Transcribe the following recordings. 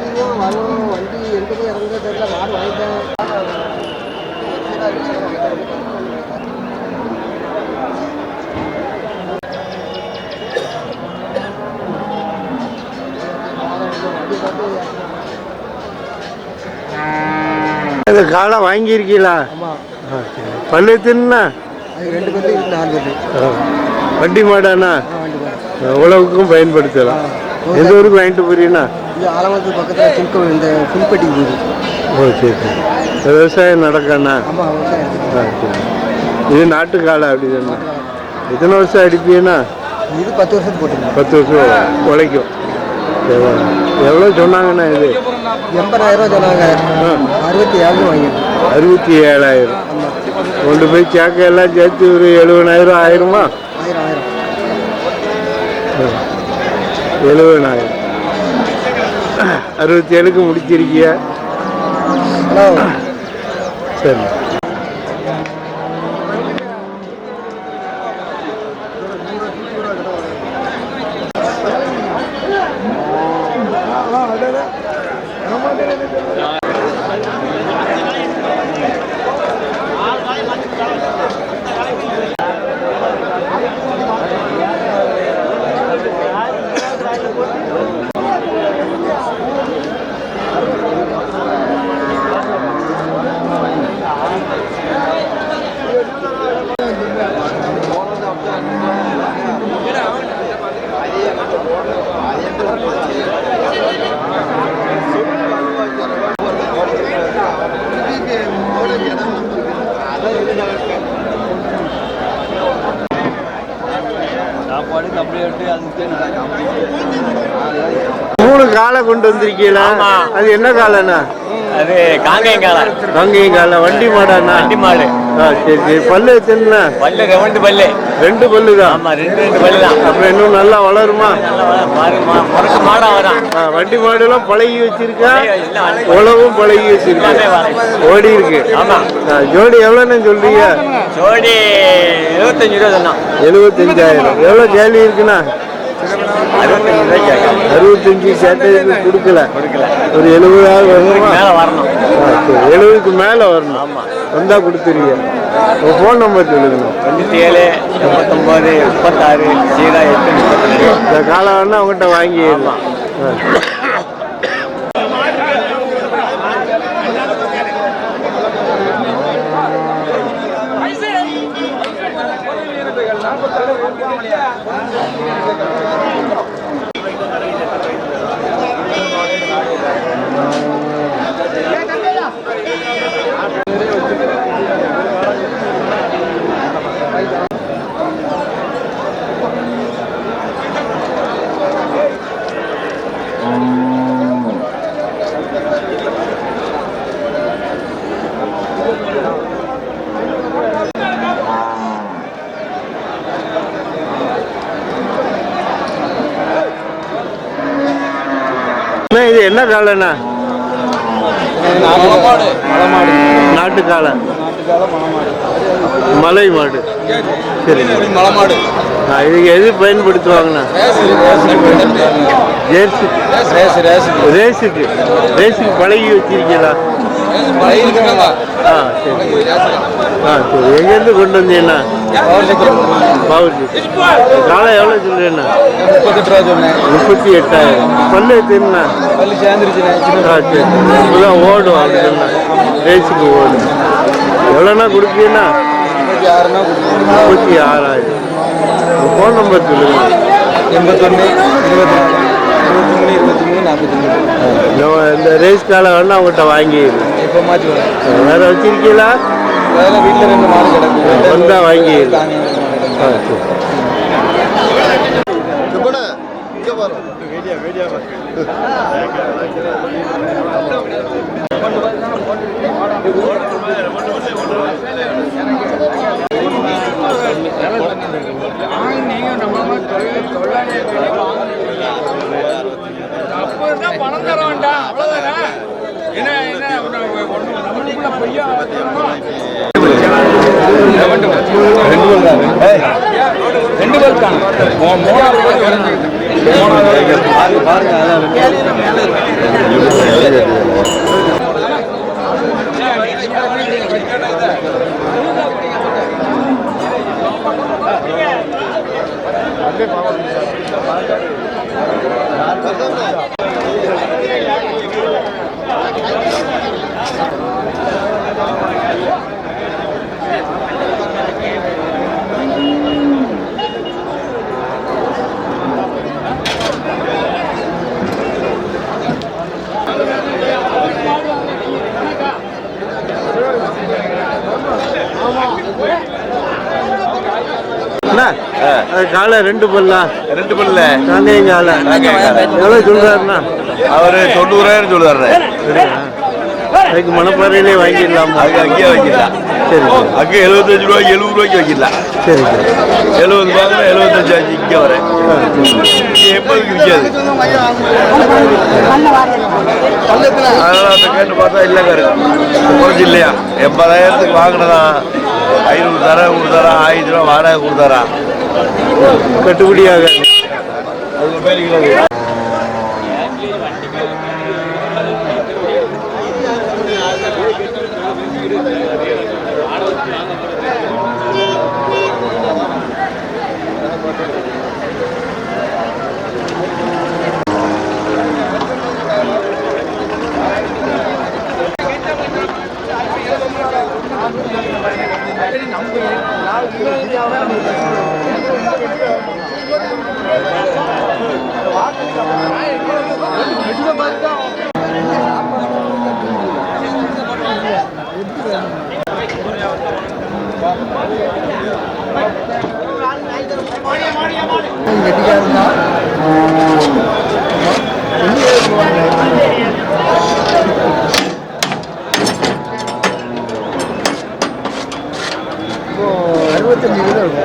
வண்டியும் வரும் வண்டி எந்த போய் இறங்க தெரியல மாடு வாங்கிட்டேன். அது காலை வாங்கியிருக்கீங்களா? பல்லு தின்னா ரெண்டு பல்லு நாலு பல்லு. வண்டி மாடானா உழவுக்கும் பயன்படுத்தலாம். எந்த ஊருக்கு வாங்கிட்டு போறீங்கன்னா? இது ஆலமரத்து பக்கத்தில் புல்க இந்த புல்பட்டிக்கு போகுது ஓ சரி சரி. விவசாயம் நடக்கண்ணா ஆமாம் விவசாயம் இது நாட்டு காலை அப்படிதானே எத்தனை வருஷம் அடிப்பீங்கன்னா? இது பத்து வருஷத்துக்கு போட்டுருங்க பத்து வருஷம் உழைக்கும். எவ்வளோ சொன்னாங்கண்ணா இது? எண்பதாயிரம் சொன்னாங்க. அறுபத்தி ஏழு வாங்கிட்டு அறுபத்தி ஏழாயிரம் கொண்டு போய் சேக்க எல்லாம் சேர்த்து ஒரு எழுபதாயிரம் ஆயிருமா? ஆயிரம் ஆயிரம். எழுபதாயிரம் அறுபத்தி ஏழுக்கு முடிச்சிருக்கிய சரி மூணு காலை கொண்டு வந்திருக்கீங்களா? அது என்ன காலைண்ணா? அது காங்கேயம் காலை கங்கையும் காலை வண்டி மாடாண்ணா? வண்டி மாடு. சரி சரி. பல்லு எத்தனைண்ணா? பல்லு ரெண்டு பல்லு. ரெண்டு பல்லு தான் ஆமா ரெண்டு ரெண்டு பல்லு தான் அப்புறம் இன்னும் நல்லா வளருமா? நல்லா வரும். பாருங்க மா- முரட்டு மாடா வரும். வண்டி மாடுலாம் பழகி வச்சிருக்கா? உழவும் பழகி வச்சிருக்கா? எல்லாமே. ஓடி இருக்கு. ஆமா. ஜோடி எவ்வளோன்னு சொல்றீங்க? ஜோடி எழுபத்தஞ்சு ரூபா சொன்னோம் எழுபத்தஞ்சாயிரம் எவ்வளோ கேள்வி இருக்குண்ணா? அறுபத்தஞ்சு கேட்கலாம். அறுபத்தஞ்சு சேர்த்ததுக்கு கொடுக்கல கொடுக்கல. ஒரு எழுபதாயிரம் வருமா? மேலே வரணும். எழுபதுக்கு மேலே வரணும். ஆமா. வந்தா கொடுத்துருங்க. உங்கள் ஃபோன் நம்பர் சொல்லுங்கண்ணா. தொண்ணூற்றி ஏழு எண்பத்தொம்போது முப்பத்தாறு ஜீரோ எட்டு முப்பத்தி இந்த காலம் வேணா அவங்ககிட்ட வாங்கிடலாம். ஆ. அண்ணா, இது என்ன காலைண்ணா நாட்டு காளை மலை மாடு சரி. மலமாடு. இதுக்கு எது பயன்படுத்துவாங்கண்ணா? Race race. ரேஸுக்கு. ரேஸுக்கு. பழகி வச்சிருக்கீங்களா? ஆ சரி. ஆ சரி. எங்கேருந்து கொண்டு வந்தீங்கண்ணா? காலை எவ்வளோ சொல்றேண்ணா முப்பத்தெட்டு ரூபா சொன்னேன் முப்பத்தி எட்டாயிரம் பல்லு எத்தனைண்ணா பள்ளி சேர்ந்துருச்சுண்ணே ஓடும் அப்படின்னா ரேஸுக்கு ஓடும் எவ்வளோண்ணா கொடுப்பீங்கண்ணா முப்பத்தி ஆறாயிரம் ஃபோன் நம்பர் சொல்லுங்க எண்பத்தொன்று இருபத்தி நாலு இருபத்தி மூணு இருபத்தி மூணு நாற்பத்தி மூணு இந்த ரேஸ் காலை வேணா அவங்ககிட்ட வாங்கிடுங்க இப்போ மாற்றி வேற வச்சிருக்கீங்களா அதெல்லாம் வீட்டில் ரெண்டு மாடு கிடக்கு. வந்தா வாங்கிடுங்க தாங்க ஆ பணம் தர வேண்டாம். அவ்வளவுதானே? ரெண்டு பேர் தான் மூணாவது பேர் பாருங்க Thank. காலை ரெண்டு பல்லா. ரெண்டு பல்ல. காங்கேயம் காலை எவ்வளோ சொல்கிறாருண்ணா அவரு தொண்ணூறாயிரம் சொல்லுறாரு அதுக்கு மணப்பாறையிலே வாங்கிடலாமா? அது அங்கேயே வைக்கலாம் சரி அங்கே எழுபத்தஞ்சு ரூபாய்க்கு எழுபது ரூபாய்க்கு வைக்கலாம் சரி எழுபது வாங்கினா எழுபத்தஞ்சு ஆச்சு இங்கே வரேன் இங்கே எண்பதுக்கு விற்காது. அதனால அந்த கேட்டு பார்த்தா இல்லைங்க குறைஞ்சி இல்லையா? எண்பதாயிரத்துக்கு வாங்கினதா ஐநூறு தர கொடுத்தாரா ஆயிரம் ரூபா வாடகை கொடுத்தாரா? கட்டுப்படியாக. அறுபத்தஞ்சு கிலோ இருக்கும்.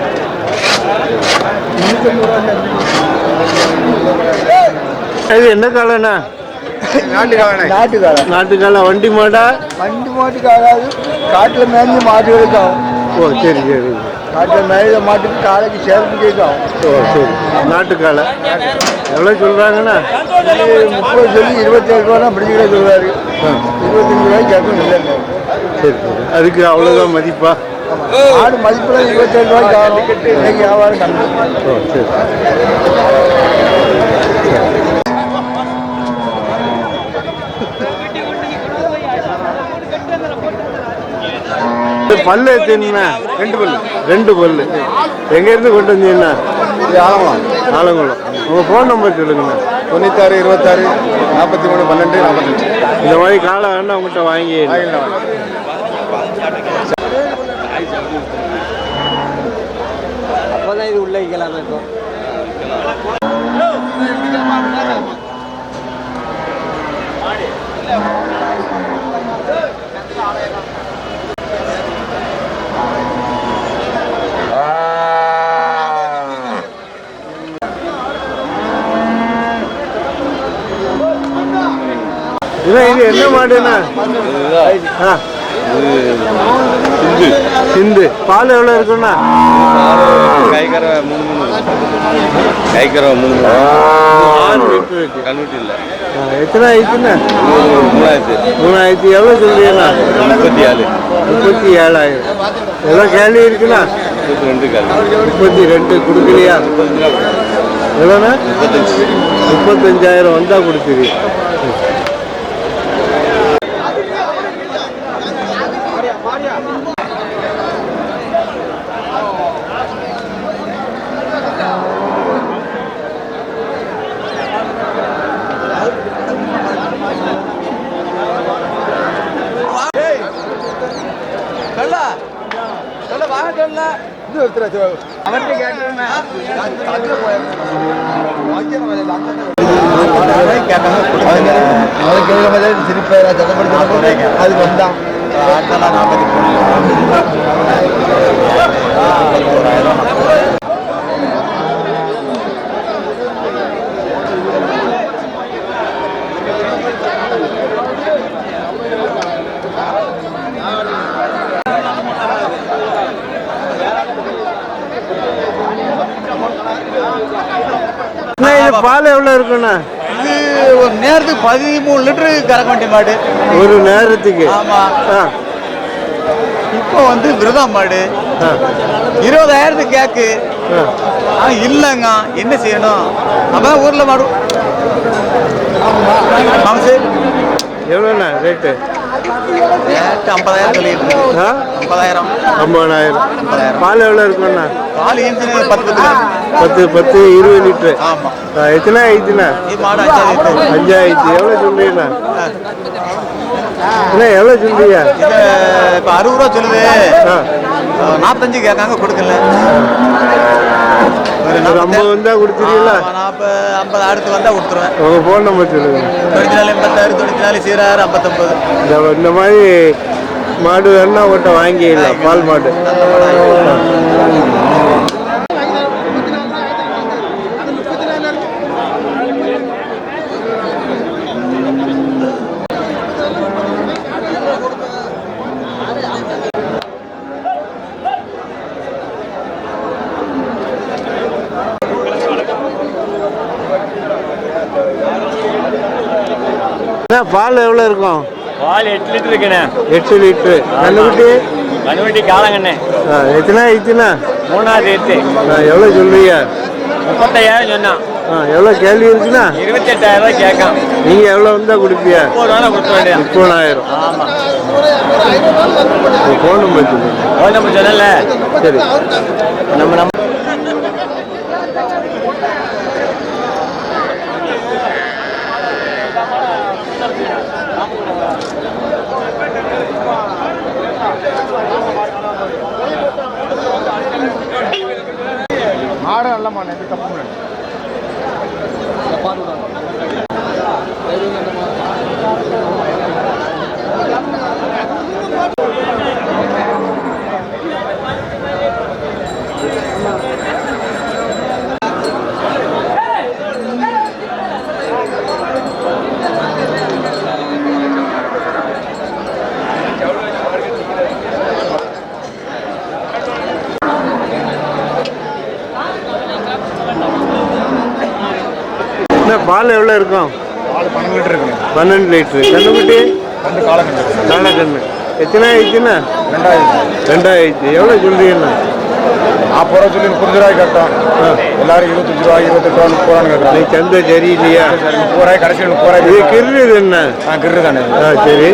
இது என்ன காலைண்ணா? நாட்டுக்காரனே. நாட்டுக்காரன். நாட்டு காலை வண்டி மாடா? வண்டி மாட்டுக்கு ஆகாது காட்டில் மேய்ஞ்ச மாட்டுகளுக்கு ஆகும் ஓ சரி சரி. காட்டில் மேய்ந்த மாட்டுக்கு காலைக்கு சேர்த்துக்கு ஆகும் ஓ சரி. நாட்டு காலை எவ்வளோ சொல்கிறாங்கண்ணா முப்பது சொல்லி இருபத்தேழு ரூபா தான் பிடிச்சிக்கிற சொல்லுவாரு இருபத்தஞ்சு ரூபாய்க்கு கேட்கணும் இல்லைங்க. சரி சரி. அதுக்கு அவ்வளோதான் மதிப்பா? ஆடு மதிப்பில் இருபத்தேழு ரூபாய்க்கு ஆகும். இன்னைக்கு வியாபாரம் கம்மி. பல்லு எத்தனைண்ணா? ரெண்டு பல்லு. ரெண்டு பல்லு. எங்கேருந்து கொண்டு வந்தீங்கண்ணா? இது ஆகலாம் ஆலங்குளம். உங்கள் ஃபோன் நம்பர் சொல்லுங்கண்ணா. தொண்ணூத்தாறு இருபத்தாறு நாற்பத்தி மூணு பன்னெண்டு நாற்பத்தஞ்சு இந்த மாதிரி காலை வேணா உங்கள்கிட்ட வாங்கி அப்போதான் இது உள்ள வைக்கலாமே இப்போ இல்லை இது என்ன மாடுண்ணா ஆ சிந்து பால் எவ்வளோ இருக்குண்ணா கைக்கரை மூணு மூணு. மூணு மூணு. ஆறு லிட்டர் இருக்கு கண்ணுட்டி இல்லை. எத்தனை ஆயிடுச்சுண்ணா மூணாயிரத்து. மூணாயிரத்தி எவ்வளோ சொல்றீங்கண்ணா முப்பத்தி ஏழு. முப்பத்தி ஏழாயிரம். எவ்வளோ கேள்வி இருக்குண்ணா? முப்பத்தி ரெண்டு கால் முப்பத்தி ரெண்டு கொடுக்கலையா? எவ்வளோண்ணா? முப்பத்தஞ்சாயிரம் வந்தால் கொடுத்துரு அது வந்தான் அண்ணா, இது பால் எவ்வளோ இருக்குண்ணா? இது ஒரு நேரத்துக்கு பதிமூணு லிட்டரு கறக்க வேண்டிய மாடு. ஒரு நேரத்துக்கு. ஆமா. ஆ. இப்போ வந்து விரதம் மாடு. இருபதாயிரத்துக்கு கேக்கு. ஆ. இல்லைங்க. என்ன செய்யணும்? அப்பதான் ஊர்ல மாடு. எவ்வளோண்ணா ரேட்டு ஐம்பதாயிரம். ஆ? ஐம்பதாயிரம். ஐம்பதாயிரம். பால் எவ்வளோ இருக்குண்ணா பால் இன்ஜின் பத்து பத்து. லிட்டர். பத்து இருபது லிட்ரு. ஆமா. ஆ, எத்தனை ஆயிடுச்சுண்ணா? லிட்டர். அஞ்சாயிரத்து எவ்வளோ சொல்றீங்கண்ணா? அண்ணா எவ்வளோ சொல்றீங்க? இப்ப அறுபது ரூபா சொல்லுது. நாற்பத்தஞ்சு கேட்காங்க கொடுக்கல. ஒரு ஐம்பது வந்தா கொடுத்துருவீங்களா நாற்பது ஐம்பது அடுத்து வந்தால் கொடுத்துருவேன். உங்க ஃபோன் நம்பர் சொல்லுங்க. தொண்ணூற்றி நாலு எண்பத்தாறு தொண்ணூற்றி நாலு சீராறு ஐம்பத்தொம்பது. இந்த இந்த மாதிரி மாடு வேணா உங்கள்கிட்ட வாங்கிடலாம். பால் மாடு. அண்ணா, பால் எவ்வளோ இருக்கும்? பால் எட்டு லிட்டர் இருக்குண்ணே. எட்டு லிட்ரு கண்ணுக்குட்டி? கண்ணுவட்டி காலங்கண்ணே. எத்தனை ஆயிடுச்சுண்ணா மூணாவது எட்டு. எவ்வளோ சொல்றீங்க? முப்பத்தையாயிரம் சொன்னான். ஆ எவ்வளோ கேள்வி இருக்குண்ணா? இருபத்தெட்டாயிரம் ரூபாய் கேட்கான். நீங்கள் எவ்வளோ கொடுப்பியா? கொடுக்க வேண்டியது முப்பதாயிரம். ஆமாம் ஃபோன் நம்பர் ஃபோன் நம்பர் சொன்னல சரி. நம்ம நம்ம மாடு நல்ல மாடு எவ்வளோ இருக்கும் பன்னெண்டு லிட்டர் இருக்குங்க. பன்னெண்டு லிட்ரு கண்ணுக்குட்டி? காலக்கண்ணு. எத்தனை ஆயிடுச்சுண்ணா? ரெண்டாயிரம் ரெண்டாயிடுச்சு. எவ்வளோ சொல்றீங்கண்ணா? நாற்பது ரூபா சொல்லி முப்பது ரூபாய்க்கு கேட்டோம் எல்லாரும் இருபத்தஞ்சு ரூபா இருபத்தெட்டு ரூபா முப்பது ரூபான்னு கேட்குறாங்க சந்தை சரியில்லையா சரி முப்பது ரூபாய் கடைசியில் முப்பது இது ரூபாய்க்கு கிருது என்ன ஆ கிரு தானே ஆ சரி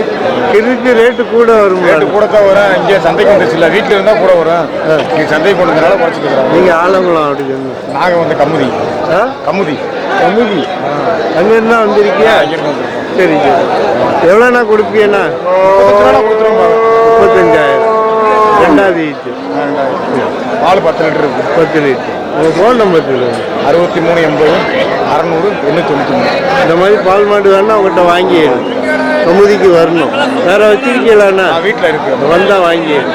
கிருக்கு ரேட்டு கூட வரும் ரேட்டு கூட தான் வரும் இங்கே சந்தைக்கு வந்துச்சு இல்லை வீட்டில் இருந்தால் கூட வரும் நீ சந்தை போனதுனால குறைச்சிக்கிறாங்க நீங்கள் ஆலங்குளம் அப்படி நாங்கள் வந்து கமுதி கமுதி கமுதி அங்கேருந்து தான் வந்திருக்கியா சரி சரி எவ்வளோண்ணா ரூபா கொடுத்துருவோம் முப்பத்தஞ்சாயிரம் ரெண்டாவது பால் பத்து லிட்டர் பத்து லிட்டர். உங்கள் ஃபோன் நம்பர் அறுபத்தி மூணு எண்பது அறநூறு எண்ணூற்றி தொண்ணூற்றி மூணு. இந்த மாதிரி பால் மாடு வேணா உங்கள்கிட்ட வாங்கிடு. கமுதிக்கு வரணும். வேற வச்சிருக்கீங்களாண்ணா வீட்டில் இருக்கு வந்தா வாங்கிடு.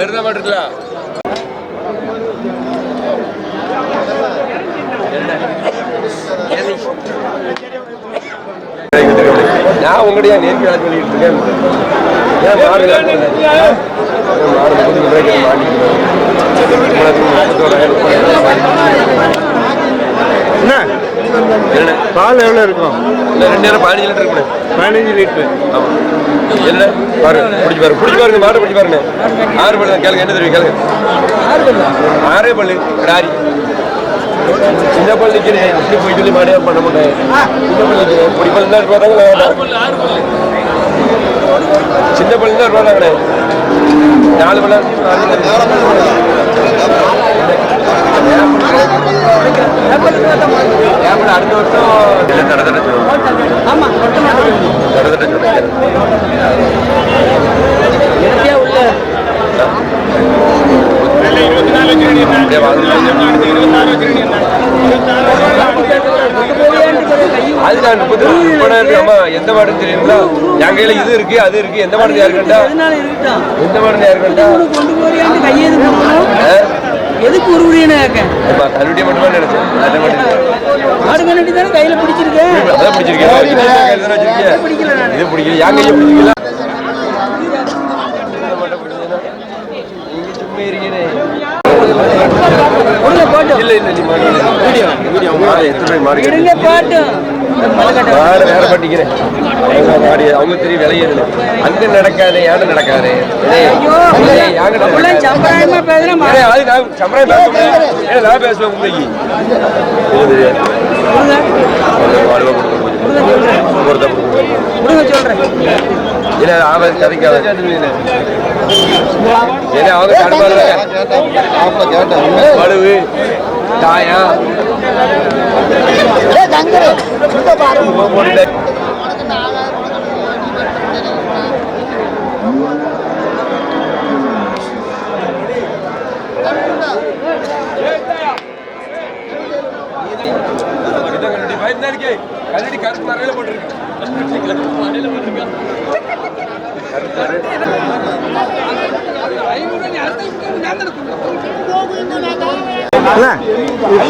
மாட்டுல நான் உங்களுடைய நேர்த்தி வேலை சொல்லிட்டு இருக்கேன். ஏன் மூணு ரூபாய்க்கு மாட்டிக்கிறேன் என்ன? பால் எவ்வளோ இருக்கும்? இல்லை ரெண்டு நேரம் பதினஞ்சு லிட்டர் இருக்கு பதினஞ்சு லிட்டரு. ஆமாம். என்ன பாரு பிடிச்சி பாரு. பிடிச்சி பாருங்க மாடு பிடிச்சி பாருங்க ஆறு பல்லு. தான் கேளுங்க என்ன தெரியும்? கேளுங்க. ஆறே பல்லு. சின்ன பல்லு நிற்கிறேன் இப்படி போய் சொல்லி மாடியா பண்ண மாட்டேன். சின்ன நிற்கிறேன் பொடி பல்லு தான் இருப்பாங்க சின்ன பல்லு தான் கிடையாது நாலு அடுத்த வருஷம் இல்லை தட தட சொல்லுவோம் தட தட சொல்லுங்க அப்படியே அது நான் முப்பது முப்பதாயிரம் ஆமா எந்த மாடுன்னு தெரியுங்களா என் கையில இது இருக்கு அது இருக்கு. எந்த மாடு யாரு கண்டா எந்த மாடு யாரு கண்டா கொண்டு போறியான்னு கையெது எதுக்கு உருவுறீன்னு கேட்க? ஆமா கல்வெட்டியை மட்டுமே நினைச்சேன். அதை மட்டும் மாடு கண்ணாடி தானே கையில பிடிச்சிருக்கேன் அதான் பிடிச்சிருக்கேன் இது பிடிக்கல என் கையை பிடிக்கல. இல்ல இல்ல நீ மாடு வீடியோ வீடியோ மாடு எத்தனை மாடு. இருங்க வேற பண்ணிக்கிறேன் அவங்க மாடு அவங்க தெரியும் விளையுது அங்க நடக்காது யாரு நடக்காது? அது நான் சம்பளம் பேச முடியாது. நான் பேசுவேன் உண்மைக்கு. இல்ல, அவன் கதைக்காத. ஏன்னா, அவங்க. வலுவு, தாயா. போட்டு கல்லடி கருப்பு மறையில போட்டிருக்கு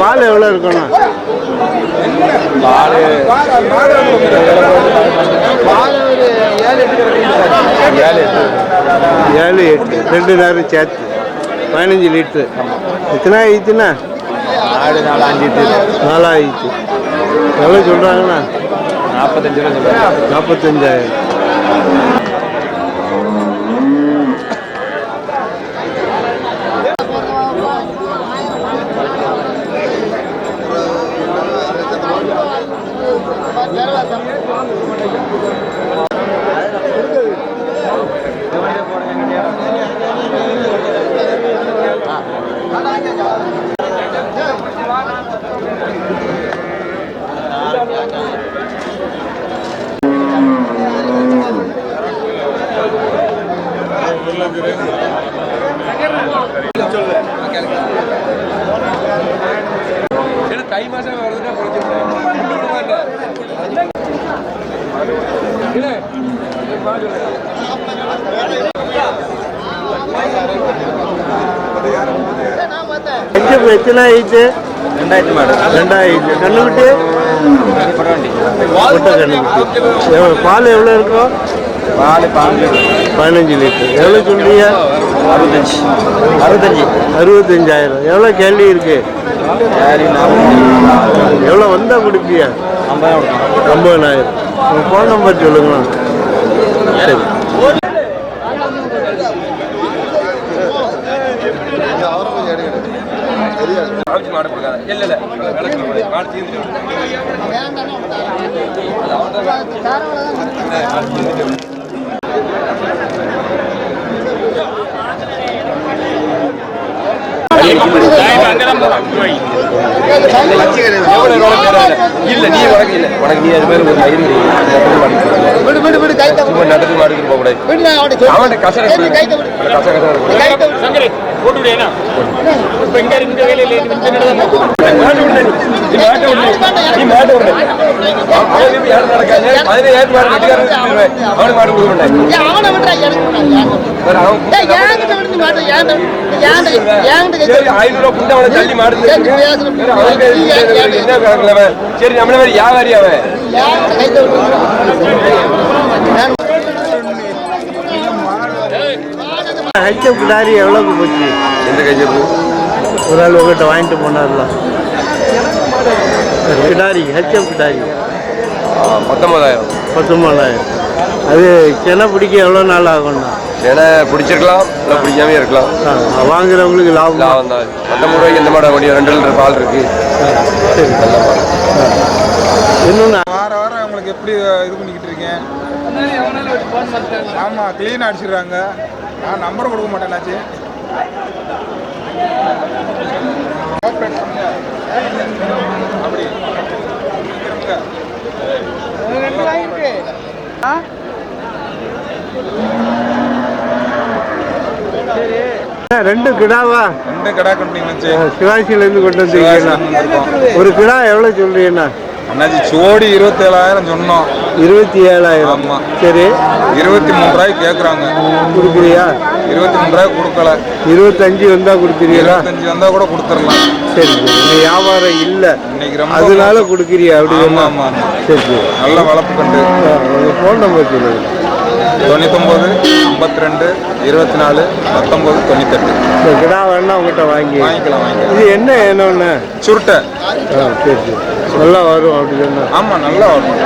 பால் எவ்வளோ இருக்கணும்? ஏழு எட்டு. ரெண்டு நேரம் சேர்த்து. பதினஞ்சு லிட்ரு எத்தனை ஆயிடுச்சுண்ணா? ஆடு நாலு அஞ்சு நாலு ஆயிடுச்சு எவ்வளோ சொல்கிறாங்கண்ணா நாற்பத்தஞ்சு ரூபா நாற்பத்தஞ்சாயிரம். தை மாசம் வருதுன்னா எத்தனை ஆயிடுச்சு ரெண்டாயிரத்தி மாடு ரெண்டாயிடுச்சு கண்ணுக்குட்டி முட்டை கண்ணுக்குட்டி பால் எவ்வளோ இருக்கும்? பால் பாஞ்சு பதினஞ்சு லிட்டர். எவ்வளோ சொல்றீங்க? அறுபத்தஞ்சு. அறுபத்தஞ்சு. அறுபத்தஞ்சாயிரம். எவ்வளோ கேள்வி இருக்கு? சரி நாற்பது எவ்வளோ வந்தால் கொடுப்பியா? ஐம்பதாயிரம். ஐம்பதனாயிரம் உங்கள் ஃபோன் நம்பர் சொல்லுங்களா சரி மாடு இல்ல நீ உனக்கு இல்ல உனக்கு நீ அது மாதிரி ஒரு மயிர் சும்மா நடந்து மாடுக்கு போக கூடாது அவன் கசர கச கச மாட்டு விடு நீ. நீ மாட்டு விடு நீ மாட்டு விடு அவன் எப்படி யாரும் நடக்காது பதினேழு மாடு வெட்டிக்காரன் வச்சுருவேன் அவனுக்கு மாடு கொடுக்க மாட்டேன் வேற அவன் சரி ஐநூறு ரூபா புண்டை அவனை தள்ளி மாடு வேற அவனுக்கு என்ன கணக்குல அவன் சரி நம்மள மாதிரி வியாபாரி அவன் ஹெச்எப் லாரி எவ்வளோக்கு போச்சு எந்த கைஜப்பு ஒரு ஆள் உங்கள்கிட்ட வாங்கிட்டு போனார்ல. கிடாரி ஹெச்எப் கிடாரி பத்தொன்பதாயிரம். பத்தொம்பதாயிரம் அது சென்னை பிடிக்க எவ்வளோ நாள் ஆகும்ண்ணா? ஏன்னா பிடிச்சிருக்கலாம் இல்லை பிடிக்காம இருக்கலாம். வாங்குறவங்களுக்கு லாபம்? லாபம் தான். பத்தொம்பது ரூபாய்க்கு எந்த மாடு முடியும் ரெண்டு லிட்டர் பால் இருக்கு. சரி. இன்னொன்று வார வாரம் உங்களுக்கு எப்படி இது பண்ணிக்கிட்டு இருக்கேன்? ஆமாம் க்ளீன் அடிச்சிடுறாங்க. நான் நம்பர் கொடுக்க மாட்டேனாச்சு ரெண்டு கிடாவா ரெண்டு கடா கண்டிங்கன்னாச்சு சிவாசியிலேருந்து கொண்டு வந்தீங்கண்ணா ஒரு கிடா எவ்வளோ சொல்றீங்கண்ணா அண்ணாச்சி சோடி இருபத்தேழாயிரம் சொன்னோம். இருபத்தி ஏழாயிரம். ஆமா. சரி. இருபத்தி மூணு ரூபாய்க்கு கேட்குறாங்க கொடுக்குறியா? இருபத்தி மூணு ரூபாய்க்கு கொடுக்கல. இருபத்தஞ்சு வந்தா கொடுக்குறீங்களா? இருபத்தஞ்சு வந்தால் கூட கொடுத்துடலாம் சரி சரி. இன்னைக்கு வியாபாரம் இல்லை. இன்னைக்கு ரொம்ப அதனால. கொடுக்குறியா அப்படி ஆமா, ஆமா, ஆமா. சரி சரி. நல்ல வளர்ப்பு கண்டு. உங்கள் ஃபோன் நம்பர் சொல்லுங்கள் தொண்ணூத்தொம்பது ஐம்பத்தி ரெண்டு இருபத்தி நாலு பத்தொம்பது தொண்ணூத்தெட்டு. இந்த கிடா வேணா உங்ககிட்ட வாங்கி. வாங்கிக்கலாம் வாங்கிக்கலாம். இது என்ன என்னன்னு சுருட்டை. ஆ சரி சரி. நல்லா வரும் அப்படி சொன்னா. ஆமாம் நல்லா வரும்.